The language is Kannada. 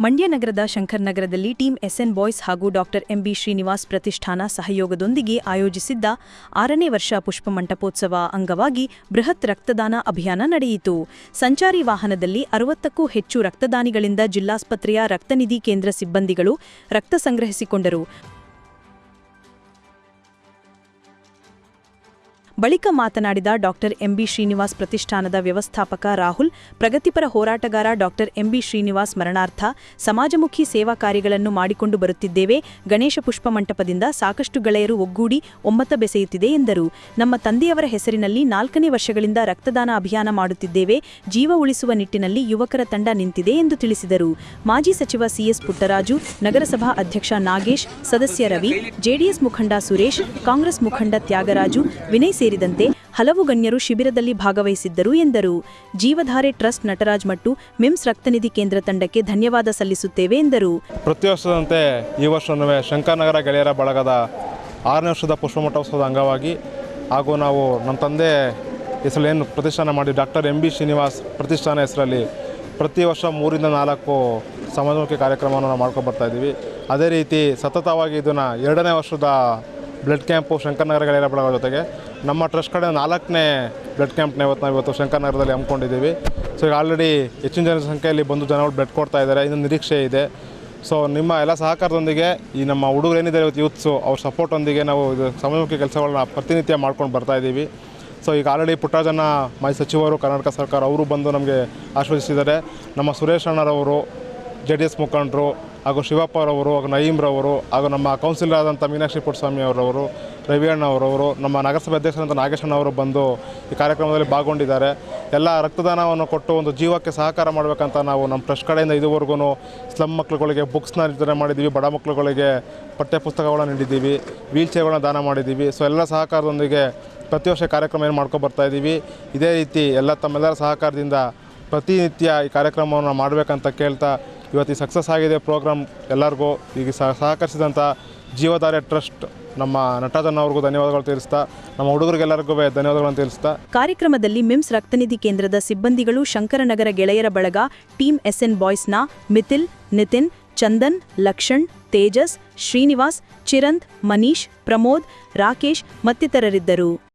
ಮಂಡ್ಯ ನಗರದ ಶಂಕರ್ ನಗರದಲ್ಲಿ ಟೀಂ ಎಸ್ಎನ್ ಬಾಯ್ಸ್ ಹಾಗೂ ಡಾಕ್ಟರ್ ಎಂಬಿ ಶ್ರೀನಿವಾಸ್ ಪ್ರತಿಷ್ಠಾನ ಸಹಯೋಗದೊಂದಿಗೆ ಆಯೋಜಿಸಿದ್ದ ಆರನೇ ವರ್ಷ ಪುಷ್ಪ ಮಂಟಪೋತ್ಸವ ಅಂಗವಾಗಿ ಬೃಹತ್ ರಕ್ತದಾನ ಅಭಿಯಾನ ನಡೆಯಿತು. ಸಂಚಾರಿ ವಾಹನದಲ್ಲಿ ಅರವತ್ತಕ್ಕೂ ಹೆಚ್ಚು ರಕ್ತದಾನಿಗಳಿಂದ ಜಿಲ್ಲಾಸ್ಪತ್ರೆಯ ರಕ್ತನಿಧಿ ಕೇಂದ್ರ ಸಿಬ್ಬಂದಿಗಳು ರಕ್ತ ಸಂಗ್ರಹಿಸಿಕೊಂಡರು. ಬಳಿಕ ಮಾತನಾಡಿದ ಡಾಕ್ಟರ್ ಎಂಬಿ ಶ್ರೀನಿವಾಸ್ ಪ್ರತಿಷ್ಠಾನದ ವ್ಯವಸ್ಥಾಪಕ ರಾಹುಲ್, ಪ್ರಗತಿಪರ ಹೋರಾಟಗಾರ ಡಾಕ್ಟರ್ ಎಂಬಿ ಶ್ರೀನಿವಾಸ್ ಮರಣಾರ್ಥ ಸಮಾಜಮುಖಿ ಸೇವಾ ಕಾರ್ಯಗಳನ್ನು ಮಾಡಿಕೊಂಡು ಬರುತ್ತಿದ್ದೇವೆ. ಗಣೇಶ ಪುಷ್ಪ ಮಂಟಪದಿಂದ ಸಾಕಷ್ಟು ಗೆಳೆಯರು ಒಗ್ಗೂಡಿ ಒಮ್ಮತ ಬೆಸೆಯುತ್ತಿದೆ ಎಂದರು. ನಮ್ಮ ತಂದೆಯವರ ಹೆಸರಿನಲ್ಲಿ ನಾಲ್ಕನೇ ವರ್ಷಗಳಿಂದ ರಕ್ತದಾನ ಅಭಿಯಾನ ಮಾಡುತ್ತಿದ್ದೇವೆ. ಜೀವ ಉಳಿಸುವ ನಿಟ್ಟಿನಲ್ಲಿ ಯುವಕರ ತಂಡ ನಿಂತಿದೆ ಎಂದು ತಿಳಿಸಿದರು. ಮಾಜಿ ಸಚಿವ ಸಿಎಸ್ ಪುಟ್ಟರಾಜು, ನಗರಸಭಾ ಅಧ್ಯಕ್ಷ ನಾಗೇಶ್, ಸದಸ್ಯ ರವಿ, ಜೆಡಿಎಸ್ ಮುಖಂಡ ಸುರೇಶ್, ಕಾಂಗ್ರೆಸ್ ಮುಖಂಡ ತ್ಯಾಗರಾಜು, ವಿನಯ್ ಸೇರಿದಂತೆ ಹಲವು ಗಣ್ಯರು ಶಿಬಿರದಲ್ಲಿ ಭಾಗವಹಿಸಿದ್ದರು ಎಂದರು. ಜೀವಧಾರೆ ಟ್ರಸ್ಟ್ ನಟರಾಜ್ ಮತ್ತು ಮಿಮ್ಸ್ ರಕ್ತನಿಧಿ ಕೇಂದ್ರ ತಂಡಕ್ಕೆ ಧನ್ಯವಾದ ಸಲ್ಲಿಸುತ್ತೇವೆ ಎಂದರು. ಪ್ರತಿ ವರ್ಷದಂತೆ ಈ ವರ್ಷವೂ ಶಂಕರನಗರ ಗೆಳೆಯರ ಬಳಗದ ಆರನೇ ವರ್ಷದ ಪುಷ್ಪಮಠೋತ್ಸವದ ಅಂಗವಾಗಿ ಹಾಗೂ ನಾವು ನಮ್ಮ ತಂದೆ ಹೆಸರಲ್ಲಿ ಏನು ಪ್ರತಿಷ್ಠಾನ ಮಾಡಿ ಡಾಕ್ಟರ್ ಎಂ ಬಿ ಶ್ರೀನಿವಾಸ್ ಪ್ರತಿಷ್ಠಾನ ಹೆಸರಲ್ಲಿ ಪ್ರತಿ ವರ್ಷ ಮೂರಿಂದ ನಾಲ್ಕು ಸಮಾಜಮುಖಿ ಕಾರ್ಯಕ್ರಮವನ್ನು ನಾವು ಮಾಡ್ಕೊಂಡು ಬರ್ತಾ ಇದ್ದೀವಿ. ಅದೇ ರೀತಿ ಸತತವಾಗಿ ಇದನ್ನು ಎರಡನೇ ವರ್ಷದ ಬ್ಲಡ್ ಕ್ಯಾಂಪು ಶಂಕರನಗರ ಗೆಳೆಯರ ಬಳಗದ ಜೊತೆಗೆ ನಮ್ಮ ಟ್ರಸ್ಟ್ ಕಡೆ ನಾಲ್ಕನೇ ಬ್ಲಡ್ ಕ್ಯಾಂಪ್ನ ಇವತ್ತು ನಾವು ಇವತ್ತು ಶಂಕರನಗರದಲ್ಲಿ ಹಮ್ಮಿಕೊಂಡಿದ್ದೀವಿ. ಸೊ ಈಗ ಆಲ್ರೆಡಿ ಹೆಚ್ಚಿನ ಜನಸಂಖ್ಯೆಯಲ್ಲಿ ಬಂದು ಜನಗಳು ಬ್ಲಡ್ ಕೊಡ್ತಾ ಇದ್ದಾರೆ, ಇನ್ನೂ ನಿರೀಕ್ಷೆ ಇದೆ. ಸೊ ನಿಮ್ಮ ಎಲ್ಲ ಸಹಕಾರದೊಂದಿಗೆ ಈ ನಮ್ಮ ಹುಡುಗರು ಏನಿದೆ ಇವತ್ತು ಯೂತ್ಸು ಅವ್ರ ಸಪೋರ್ಟೊಂದಿಗೆ ನಾವು ಇದು ಸಮಾಜಮುಖಿ ಕೆಲಸಗಳನ್ನ ಪ್ರತಿನಿತ್ಯ ಮಾಡ್ಕೊಂಡು ಬರ್ತಾ ಇದ್ದೀವಿ. ಸೊ ಈಗ ಆಲ್ರೆಡಿ ಪುಟ್ಟರಾಜನ ಮಾಜಿ ಸಚಿವರು, ಕರ್ನಾಟಕ ಸರ್ಕಾರ, ಅವರು ಬಂದು ನಮಗೆ ಆಶ್ವಾಸಿಸಿದ್ದಾರೆ ನಮ್ಮ ಸುರೇಶ್ ಅಣ್ಣರವರು, ಜೆ ಡಿ ಎಸ್ ಮುಖಂಡರು ಹಾಗೂ ಶಿವಪ್ಪ ಅವರವರು ಹಾಗೂ ನಯೀಮ್ರವರು ಹಾಗೂ ನಮ್ಮ ಕೌನ್ಸಿಲರ್ ಆದಂಥ ಮೀನಾಕ್ಷಿ ಪುಟ್ಟಸ್ವಾಮಿ ಅವರವರು ರವಿ ಅಣ್ಣವರವರು ನಮ್ಮ ನಗರಸಭೆ ನಾಗೇಶಣ್ಣ ಅವರು ಬಂದು ಈ ಕಾರ್ಯಕ್ರಮದಲ್ಲಿ ಭಾಗಗೊಂಡಿದ್ದಾರೆ ಎಲ್ಲ ರಕ್ತದಾನವನ್ನು ಕೊಟ್ಟು ಒಂದು ಜೀವಕ್ಕೆ ಸಹಕಾರ ಮಾಡಬೇಕಂತ ನಾವು ನಮ್ಮ ಟ್ರಸ್ಟ್ ಕಡೆಯಿಂದ ಇದುವರೆಗೂ ಸ್ಲಮ್ ಮಕ್ಕಳುಗಳಿಗೆ ಬುಕ್ಸ್ನ ವಿತರಣೆ ಮಾಡಿದ್ದೀವಿ, ಬಡ ಮಕ್ಕಳುಗಳಿಗೆ ಪಠ್ಯ ಪುಸ್ತಕಗಳನ್ನ ನೀಡಿದ್ದೀವಿ ವೀಲ್ ಚೇರ್ಗಳನ್ನ ದಾನ ಮಾಡಿದ್ದೀವಿ. ಸೊ ಎಲ್ಲ ಸಹಕಾರದೊಂದಿಗೆ ಪ್ರತಿ ವರ್ಷ ಕಾರ್ಯಕ್ರಮ ಏನು ಮಾಡ್ಕೊಂಡು ಬರ್ತಾ ಇದ್ದೀವಿ. ಇದೇ ರೀತಿ ಎಲ್ಲ ತಮ್ಮೆಲ್ಲರ ಸಹಕಾರದಿಂದ ಪ್ರತಿನಿತ್ಯ ಈ ಕಾರ್ಯಕ್ರಮವನ್ನು ಮಾಡಬೇಕಂತ ಕೇಳ್ತಾ ಇವತ್ತು ಈ ಸಕ್ಸಸ್ ಆಗಿದೆ ಪ್ರೋಗ್ರಾಮ್ ಎಲ್ಲರಿಗೂ. ಈಗ ಸಹ ಸಹಕರಿಸಿದಂಥ ಜೀವಧಾರೆ ಟ್ರಸ್ಟ್ ನಮ್ಮ ನಟರಾಜನ್ ಅವ್ರಿಗೂ ಧನ್ಯವಾದಗಳು ತಿಳಿಸ್ತಾ, ನಮ್ಮ ಹುಡುಗರಿಗೆಲ್ಲರಿಗೂ ಧನ್ಯವಾದಗಳನ್ನು ತಿಳಿಸ್ತಾ. ಕಾರ್ಯಕ್ರಮದಲ್ಲಿ ಮಿಮ್ಸ್ ರಕ್ತನಿಧಿ ಕೇಂದ್ರದ ಸಿಬ್ಬಂದಿಗಳು ಶಂಕರನಗರ ಗೆಳೆಯರ ಬಳಗ ಟೀಮ್ ಎಸ್ಎನ್ ಬಾಯ್ಸ್ನ ಮಿಥಿಲ್, ನಿತಿನ್, ಚಂದನ್, ಲಕ್ಷಣ್, ತೇಜಸ್, ಶ್ರೀನಿವಾಸ್ ಚಿರಂತ್ ಮನೀಶ್, ಪ್ರಮೋದ್, ರಾಕೇಶ್ ಮತ್ತಿತರರಿದ್ದರು.